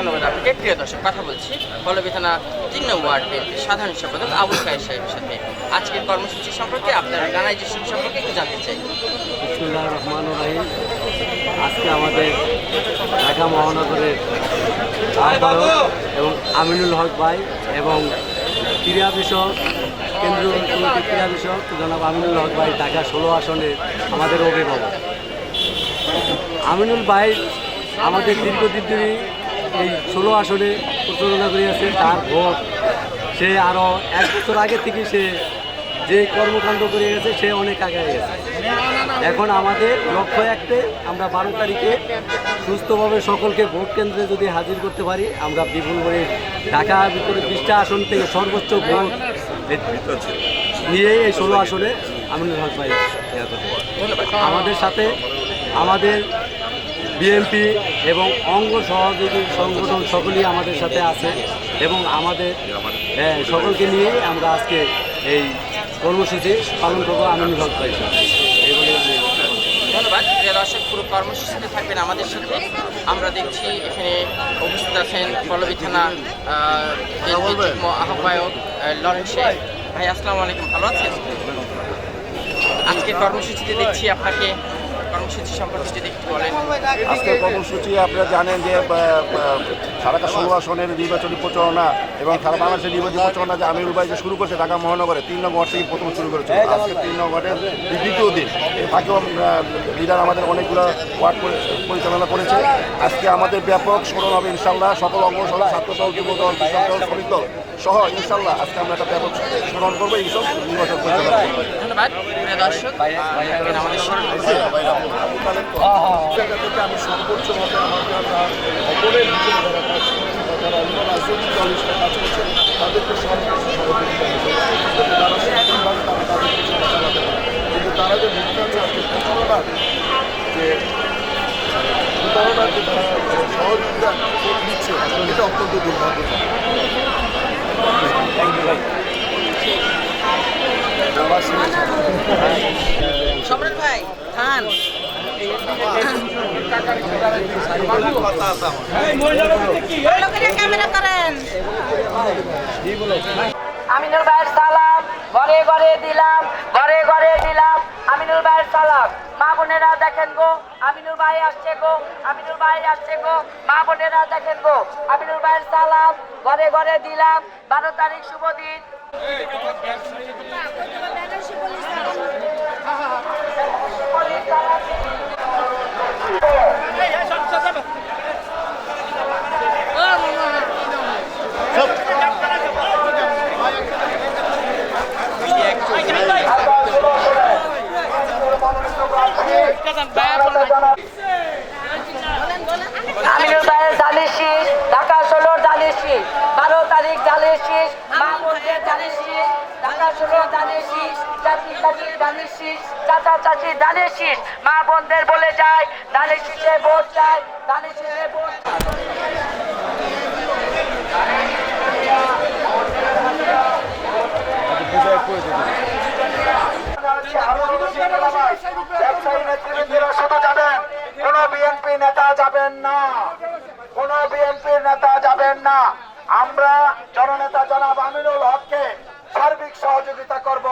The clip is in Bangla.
ধন্যবাদ। আপনাকে প্রিয় দর্শক, কথা বলছি পল্লবী তিন নং ওয়ার্ড সাধারণ সম্পাদক আবুল কায়ের সাহেবের সাথে। আজকের কর্মসূচি সম্পর্কে আপনার অর্গানাইজেশন সম্পর্কে একটু জানতে চাই। রহমান রাহিম। আজকে আমাদের ঢাকা মহানগরের এবং আমিনুল হক ভাই এবং ক্রীড়া বিষয়ক, কেন্দ্রীয় ক্রীড়া বিষয়ক, জনাব আমিনুল হক ভাই ঢাকা ষোলো আসনের আমাদের অভিভাবক। আমিনুল ভাই আমাদের দীর্ঘদিন ধরে এই ষোলো আসনে প্রচারণা করিয়াছে, তার ভোট সে আরও এক বছর আগে থেকে সে যে কর্মকাণ্ড করে গেছে সে অনেক আগে গেছে এখন আমাদের লক্ষ্য একটাই, আমরা বারো তারিখে সুস্থভাবে সকলকে ভোট কেন্দ্রে যদি হাজির করতে পারি, আমরা বিপুল করে ঢাকার ভিতরে বিশটা আসন থেকে সর্বোচ্চ ভোট নিয়ে এই ষোলো আসনে আমি। আমাদের সাথে আমাদের বিএনপি এবং অঙ্গ সহযোগী সংগঠন সকলেই আমাদের সাথে আছে এবং আমাদের হ্যাঁ, সকলকে নিয়ে আমরা আজকে এই কর্মসূচি পালন করব ভাই। বলে আমি ধন্যবাদ। প্রিয় দর্শক পুরো কর্মসূচিতে থাকবেন আমাদের সাথে। আমরা দেখছি এখানে উপস্থিত আছেন পল্লবী থানা আহ্বায়ক আহ, লরেন শেখ। ভাই আসসালামু আলাইকুম। ভালো আছেন? আজকে কর্মসূচিতে দেখছি আপনাকে কর্মসূচি সম্পর্কে যদি একটু বলেন। আজকের কর্মসূচি আপনারা জানেন যে সারাকা ষোলো আসনের নির্বাচনী প্রচারণা এবং সারা বাংলাদেশের নির্বাচনী প্রচারণা যে আমিরুল ভাই যে শুরু করেছে ঢাকা মহানগরে তিন নম্বর থেকে প্রথম শুরু করেছে আজকে তিন নম্বর ওয়ার্ডের দ্বিতীয় দিন। ফাঁকেও লিডার আমাদের অনেকগুলো ওয়ার্ড পরিচালনা করেছে। আজকে আমাদের ব্যাপক স্মরণ হবে ইনশাল্লাহ সকল অঙ্গ সহ ছাত্র দল যুব দল কৃষক দল শ্রমিক দল সহ ইনশাল্লাহ আজকে আমরা একটা ব্যাপক স্মরণ করব এইসব নির্বাচন পরিচালনা করব ধন্যবাদ দর্শক আমাদের জায়গা থেকে আমি সর্বোচ্চভাবে আমাকে আমরা অপরের অন্য রাজনৈতিক দল হিসেবে তাদের পিছনে চালাতে যে আছে আজকে দিচ্ছে এটা অত্যন্ত দুর্ভাগ্যজনক ভাই খান আমিনুল ভাইয়ের সালাম ঘরে ঘরে দিলাম ঘরে ঘরে দিলাম আমিনুল ভাইয়ের সালাম মা বোনেরা দেখেন গো আমিনুল ভাই আসছে গো আমিনুল ভাই আসছে গো মা বোনেরা দেখেন গো আমিনুল ভাইয়ের সালাম ঘরে ঘরে দিলাম বারো তারিখ শুভ দিন আমিনুল ভাইয়ের জালের শীষ ঢাকা ষোলোর জালের শীষ জালের শীষ, মা বোনদের জালের শীষ ঢাকা ষোলো জালের শীষ শীষ, চাচা চাচির জালের শীষ। মা বন্ধের বলে যায় জালের শীষে ভোট চাই জালের শীষে আমরা জননেতা জনাব আমিনুল হককে সার্বিক সহযোগিতা করব।